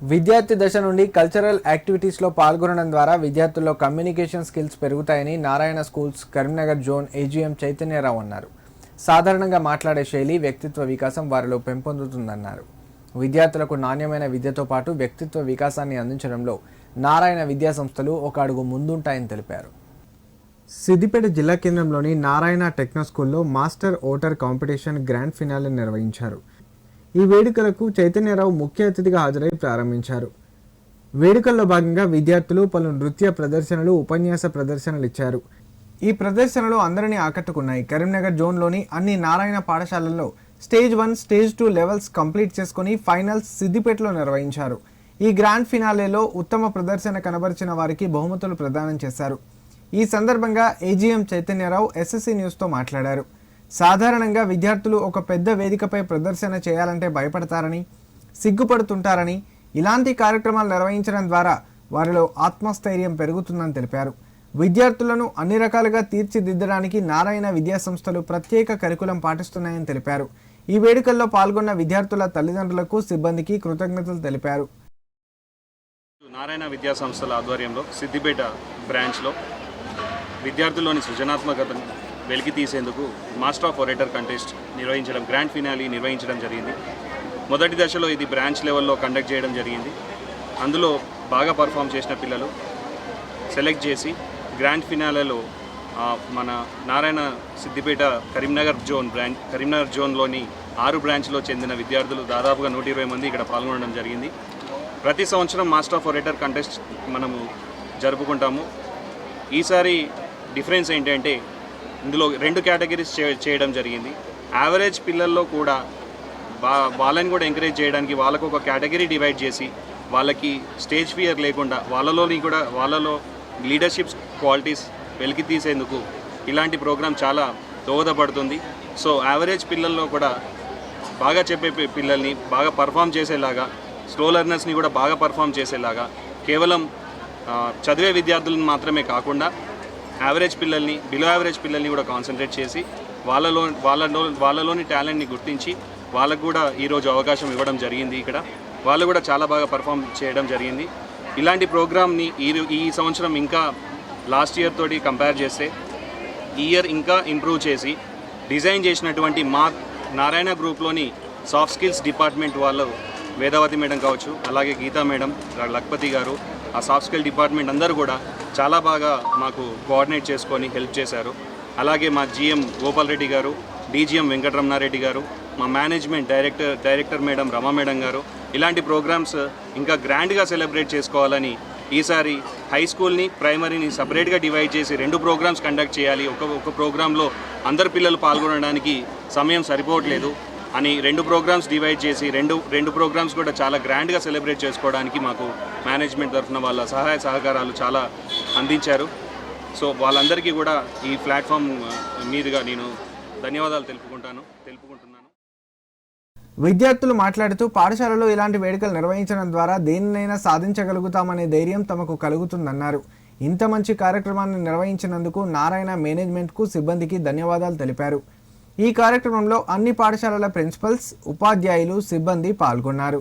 విద్యార్థి దశ నుండి కల్చరల్ యాక్టివిటీస్లో పాల్గొనడం ద్వారా విద్యార్థుల్లో కమ్యూనికేషన్ స్కిల్స్ పెరుగుతాయని Narayana schools Karimnagar zone AGM Chaitanyarao అన్నారు. సాధారణంగా మాట్లాడే శైలి వ్యక్తిత్వ వికాసం వారిలో పెంపొందుతుందన్నారు. విద్యార్థులకు నాణ్యమైన విద్యతో పాటు వ్యక్తిత్వ వికాసాన్ని అందించడంలో నారాయణ విద్యా సంస్థలు ఒక అడుగు ముందుంటాయని తెలిపారు. సిద్దిపేట జిల్లా కేంద్రంలోని నారాయణ టెక్నో స్కూల్లో master orator competition grand finale నిర్వహించారు. ఈ వేడుకలకు చైతన్యరావు ముఖ్య అతిథిగా హాజరై ప్రారంభించారు. వేడుకల్లో భాగంగా విద్యార్థులు పలు నృత్య ప్రదర్శనలు ఉపన్యాస ప్రదర్శనలు ఇచ్చారు. ఈ ప్రదర్శనలు అందరినీ ఆకట్టుకున్నాయి. కరీంనగర్ జోన్లోని అన్ని నారాయణ పాఠశాలల్లో stage one stage two levels complete చేసుకుని ఫైనల్స్ సిద్దిపేటలో నిర్వహించారు. ఈ గ్రాండ్ ఫినాలేలో ఉత్తమ ప్రదర్శన కనబరిచిన వారికి బహుమతులు ప్రదానం చేశారు. ఈ సందర్భంగా ఏజీఎం చైతన్యరావు ఎస్ఎస్సీ న్యూస్తో మాట్లాడారు. సాధారణంగా విద్యార్థులు ఒక పెద్ద వేదికపై ప్రదర్శన చేయాలంటే భయపడతారని సిగ్గుపడుతుంటారని ఇలాంటి కార్యక్రమాలు నిర్వహించడం ద్వారా వారిలో ఆత్మస్థైర్యం పెరుగుతుందని తెలిపారు. విద్యార్థులను అన్ని రకాలుగా తీర్చిదిద్దడానికి నారాయణ విద్యా సంస్థలు ప్రత్యేక కరికులం పాటిస్తున్నాయని తెలిపారు. ఈ వేడుకల్లో పాల్గొన్న విద్యార్థుల తల్లిదండ్రులకు సిబ్బందికి కృతజ్ఞతలు తెలిపారు. నారాయణ విద్యా సంస్థల ఆధ్వర్యంలో సిద్దిపేట బ్రాంచ్లో విద్యార్థుల్లోని సృజనాత్మకతను వెలికి తీసేందుకు మాస్టర్ ఆఫ్ ఒరేటర్ కంటెస్ట్ నిర్వహించడం గ్రాండ్ ఫినాలి నిర్వహించడం జరిగింది. మొదటి దశలో ఇది బ్రాంచ్ లెవెల్లో కండక్ట్ చేయడం జరిగింది. అందులో బాగా పర్ఫామ్ చేసిన పిల్లలు సెలెక్ట్ చేసి గ్రాండ్ ఫినాలలో మన నారాయణ సిద్దిపేట కరీంనగర్ జోన్ బ్రాంచ్ కరీంనగర్ జోన్లోని ఆరు బ్రాంచ్లో చెందిన విద్యార్థులు దాదాపుగా నూట ఇరవై మంది ఇక్కడ పాల్గొనడం జరిగింది. ప్రతి సంవత్సరం మాస్టర్ ఆఫ్ ఒరేటర్ కంటెస్ట్ మనము జరుపుకుంటాము. ఈసారి డిఫరెన్స్ ఏంటంటే ఇందులో రెండు కేటగిరీస్ చే చేయడం జరిగింది. యావరేజ్ పిల్లల్లో కూడా బా వాళ్ళని కూడా ఎంకరేజ్ చేయడానికి వాళ్ళకు ఒక కేటగిరీ డివైడ్ చేసి వాళ్ళకి స్టేజ్ ఫియర్ లేకుండా వాళ్ళలోని కూడా వాళ్ళలో లీడర్షిప్ క్వాలిటీస్ వెలికి తీసేందుకు ఇలాంటి ప్రోగ్రాం చాలా దోహదపడుతుంది. సో యావరేజ్ పిల్లల్లో కూడా బాగా చెప్పే పిల్లల్ని బాగా పర్ఫామ్ చేసేలాగా స్లో లెర్నర్స్ని కూడా బాగా పర్ఫామ్ చేసేలాగా కేవలం చదివే విద్యార్థులను మాత్రమే కాకుండా యావరేజ్ పిల్లల్ని బిలో యావరేజ్ పిల్లల్ని కూడా కాన్సన్ట్రేట్ చేసి వాళ్ళలో వాళ్ళలో వాళ్ళలోని టాలెంట్ని గుర్తించి వాళ్ళకు కూడా ఈరోజు అవకాశం ఇవ్వడం జరిగింది ఇక్కడ. వాళ్ళు కూడా చాలా బాగా పర్ఫామ్ చేయడం జరిగింది. ఇలాంటి ప్రోగ్రామ్ని ఈ ఈ సంవత్సరం ఇంకా లాస్ట్ ఇయర్ తోటి కంపేర్ చేస్తే ఈ ఇయర్ ఇంకా ఇంప్రూవ్ చేసి డిజైన్ చేసినటువంటి మా నారాయణ గ్రూప్లోని సాఫ్ట్ స్కిల్స్ డిపార్ట్మెంట్ వాళ్ళు వేదవతి మేడం కావచ్చు అలాగే గీతా మేడం లక్పతి గారు ఆ సాఫ్ట్ స్కిల్ డిపార్ట్మెంట్ అందరూ కూడా చాలా బాగా మాకు కోఆర్డినేట్ చేసుకొని హెల్ప్ చేశారు. అలాగే మా జిఎం గోపాల్ రెడ్డి గారు డీజీఎం వెంకటరమణారెడ్డి గారు మా management director director madam Rama madam garu ఇలాంటి ప్రోగ్రామ్స్ ఇంకా గ్రాండ్గా సెలబ్రేట్ చేసుకోవాలని ఈసారి హై స్కూల్ని ప్రైమరీని సపరేట్గా డివైడ్ చేసి రెండు ప్రోగ్రామ్స్ కండక్ట్ చేయాలి. ఒక ఒక ప్రోగ్రాంలో అందరు పిల్లలు పాల్గొనడానికి సమయం సరిపోవట్లేదు అని రెండు ప్రోగ్రామ్స్ డివైడ్ చేసి రెండు రెండు ప్రోగ్రామ్స్ కూడా చాలా గ్రాండ్గా సెలబ్రేట్ చేసుకోవడానికి మాకు మేనేజ్మెంట్ తరఫున వాళ్ళ సహాయ సహకారాలు చాలా అందించారు. సో వాళ్ళందరికీ కూడా ఈ ప్లాట్ఫామ్ మీదుగా నేను ధన్యవాదాలు తెలుపుకుంటాను తెలుపుకుంటున్నాను. విద్యార్థులు మాట్లాడుతూ పాఠశాలలో ఇలాంటి వేడుకలు నిర్వహించడం ద్వారా దేనినైనా సాధించగలుగుతామనే ధైర్యం తమకు కలుగుతుందన్నారు. ఇంత మంచి కార్యక్రమాన్ని నిర్వహించినందుకు నారాయణ మేనేజ్మెంట్కు సిబ్బందికి ధన్యవాదాలు తెలిపారు. ఈ కార్యక్రమంలో అన్ని పాఠశాలల ప్రిన్సిపల్స్ ఉపాధ్యాయులు సిబ్బంది పాల్గొన్నారు.